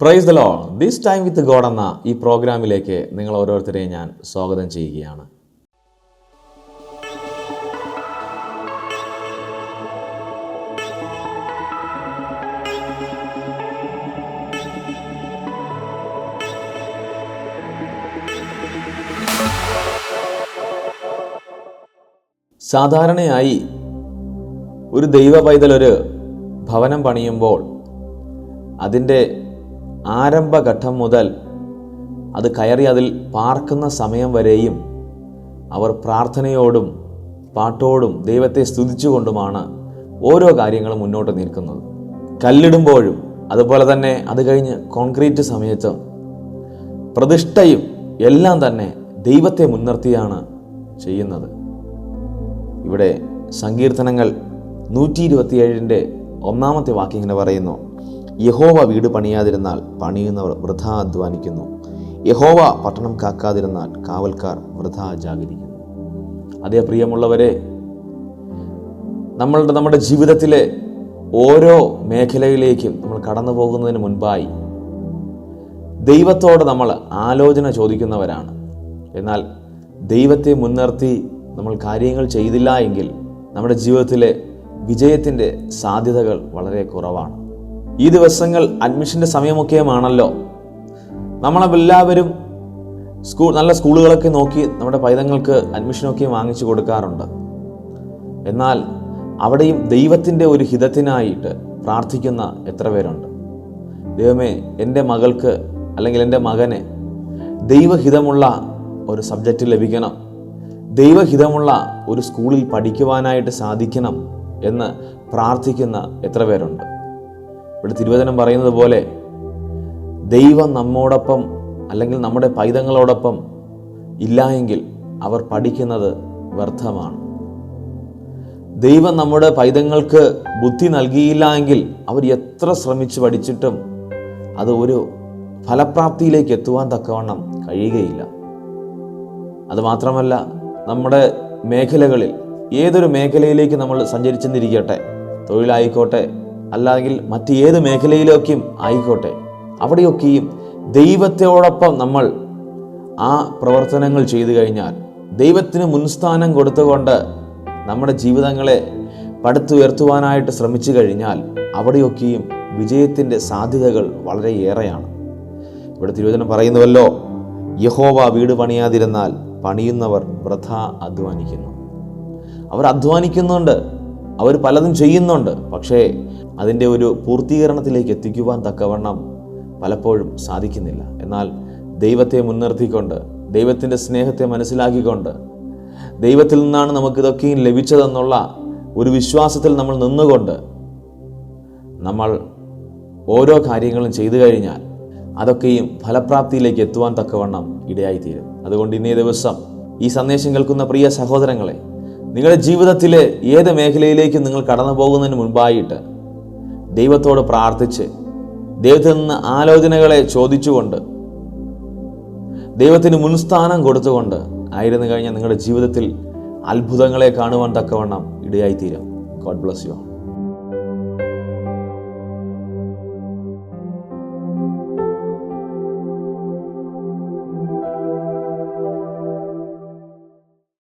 Praise the lord this time with God എന്ന ഈ പ്രോഗ്രാമിലേക്ക് നിങ്ങൾ ഓരോരുത്തരെയും ഞാൻ സ്വാഗതം ചെയ്യുകയാണ്. സാധാരണയായി ഒരു ദൈവ പൈതൽ ഒരു ഭവനം പണിയുമ്പോൾ അതിന്റെ ആരംഭഘട്ടം മുതൽ അത് കയറി അതിൽ പാർക്കുന്ന സമയം വരെയും അവർ പ്രാർത്ഥനയോടും പാട്ടോടും ദൈവത്തെ സ്തുതിച്ചുകൊണ്ടുമാണ് ഓരോ കാര്യങ്ങളും മുന്നോട്ട് നിൽക്കുന്നത്. കല്ലിടുമ്പോഴും അതുപോലെ തന്നെ അത് കഴിഞ്ഞ് കോൺക്രീറ്റ് സമയത്തും പ്രതിഷ്ഠയും എല്ലാം തന്നെ ദൈവത്തെ മുൻനിർത്തിയാണ് ചെയ്യുന്നത്. ഇവിടെ സങ്കീർത്തനങ്ങൾ നൂറ്റി ഇരുപത്തിയേഴിന്റെ ഒന്നാമത്തെ വാക്യം ഇങ്ങനെ പറയുന്നു. യഹോവ വീട് പണിയാതിരുന്നാൽ പണിയുന്നവർ വൃഥ അധ്വാനിക്കുന്നു. യഹോവ പട്ടണം കാക്കാതിരുന്നാൽ കാവൽക്കാർ വൃഥ ജാഗരിക്കുന്നു. അതേ പ്രിയമുള്ളവരെ നമ്മളുടെ നമ്മുടെ ജീവിതത്തിലെ ഓരോ മേഖലയിലേക്കും നമ്മൾ കടന്നു പോകുന്നതിന് മുൻപായി ദൈവത്തോട് നമ്മൾ ആലോചന ചോദിക്കുന്നവരാണ്. എന്നാൽ ദൈവത്തെ മുൻനിർത്തി നമ്മൾ കാര്യങ്ങൾ ചെയ്തില്ല എങ്കിൽ നമ്മുടെ ജീവിതത്തിലെ വിജയത്തിന്റെ സാധ്യതകൾ വളരെ കുറവാണ്. ഈ ദിവസങ്ങൾ അഡ്മിഷന്റെ സമയമൊക്കെയുമാണല്ലോ. നമ്മളെല്ലാവരും സ്കൂൾ നല്ല സ്കൂളുകളൊക്കെ നോക്കി നമ്മുടെ പൈതങ്ങൾക്ക് അഡ്മിഷനൊക്കെ വാങ്ങിച്ചു കൊടുക്കാറുണ്ട്. എന്നാൽ അവിടെയും ദൈവത്തിന്റെ ഒരു ഹിതത്തിനായിട്ട് പ്രാർത്ഥിക്കുന്ന എത്ര പേരുണ്ട്? ദൈവമേ എന്റെ മകൾക്ക് അല്ലെങ്കിൽ എന്റെ മകനെ ദൈവഹിതമുള്ള ഒരു സബ്ജക്റ്റ് ലഭിക്കണം. ദൈവഹിതമുള്ള ഒരു സ്കൂളിൽ പഠിക്കുവാനായിട്ട് സാധിക്കണം എന്ന് പ്രാർത്ഥിക്കുന്ന എത്ര പേരുണ്ട്? ഇവിടെ തിരുവചനം പറയുന്നത് പോലെ ദൈവം നമ്മോടൊപ്പം അല്ലെങ്കിൽ നമ്മുടെ പൈതങ്ങളോടൊപ്പം ഇല്ല എങ്കിൽ അവർ പഠിക്കുന്നത് വ്യർത്ഥമാണ്. ദൈവം നമ്മുടെ പൈതങ്ങൾക്ക് ബുദ്ധി നൽകിയില്ല എങ്കിൽ അവർ എത്ര ശ്രമിച്ച് പഠിച്ചിട്ടും അത് ഒരു ഫലപ്രാപ്തിയിലേക്ക് എത്തുവാൻ തക്കവണ്ണം കഴിയുകയില്ല. അതുമാത്രമല്ല നമ്മുടെ മേഖലകളിൽ ഏതൊരു മേഖലയിലേക്ക് നമ്മൾ സഞ്ചരിച്ചെന്നിരിക്കട്ടെ തൊഴിലായിക്കോട്ടെ അല്ലെങ്കിൽ മറ്റ് ഏത് മേഖലയിലേക്കും ആയിക്കോട്ടെ. അവിടെയൊക്കെയും ദൈവത്തോടൊപ്പം നമ്മൾ ആ പ്രവർത്തനങ്ങൾ ചെയ്തു കഴിഞ്ഞാൽ ദൈവത്തിന് മുൻസ്ഥാനം കൊടുത്തുകൊണ്ട് നമ്മുടെ ജീവിതങ്ങളെ പടുത്തുയർത്തുവാനായിട്ട് ശ്രമിച്ചു കഴിഞ്ഞാൽ അവിടെയൊക്കെയും വിജയത്തിന്റെ സാധ്യതകൾ വളരെ ഏറെയാണ്. ഇവിടെ തിരുവചനം പറയുന്നുവല്ലോ യഹോവ വീട് പണിയാതിരുന്നാൽ പണിയുന്നവർ വൃഥ അധ്വാനിക്കുന്നു. അവർ അധ്വാനിക്കുന്നുണ്ട് അവർ പലതും ചെയ്യുന്നുണ്ട് പക്ഷേ അതിന്റെ ഒരു പൂർത്തീകരണത്തിലേക്ക് എത്തിക്കുവാൻ തക്കവണ്ണം പലപ്പോഴും സാധിക്കുന്നില്ല. എന്നാൽ ദൈവത്തെ മുൻനിർത്തിക്കൊണ്ട് ദൈവത്തിന്റെ സ്നേഹത്തെ മനസ്സിലാക്കിക്കൊണ്ട് ദൈവത്തിൽ നിന്നാണ് നമുക്കിതൊക്കെയും ലഭിച്ചതെന്നുള്ള ഒരു വിശ്വാസത്തിൽ നമ്മൾ നിന്നുകൊണ്ട് നമ്മൾ ഓരോ കാര്യങ്ങളും ചെയ്തു കഴിഞ്ഞാൽ അതൊക്കെയും ഫലപ്രാപ്തിയിലേക്ക് എത്തുവാൻ തക്കവണ്ണം ഇടയായിത്തീരും. അതുകൊണ്ട് ഇന്നേ ദിവസം ഈ സന്ദേശം കേൾക്കുന്ന പ്രിയ സഹോദരങ്ങളെ നിങ്ങളുടെ ജീവിതത്തിലെ ഏത് മേഖലയിലേക്കും നിങ്ങൾ കടന്നു പോകുന്നതിന് മുൻപായിട്ട് ദൈവത്തോട് പ്രാർത്ഥിച്ച് ദൈവത്തിൽ നിന്ന് ആലോചനകളെ ചോദിച്ചുകൊണ്ട് ദൈവത്തിന് മുൻസ്ഥാനം കൊടുത്തുകൊണ്ട് ആയിരുന്നു കഴിഞ്ഞാൽ നിങ്ങളുടെ ജീവിതത്തിൽ അത്ഭുതങ്ങളെ കാണുവാൻ തക്കവണ്ണം ഇടയായിത്തീരും. God bless you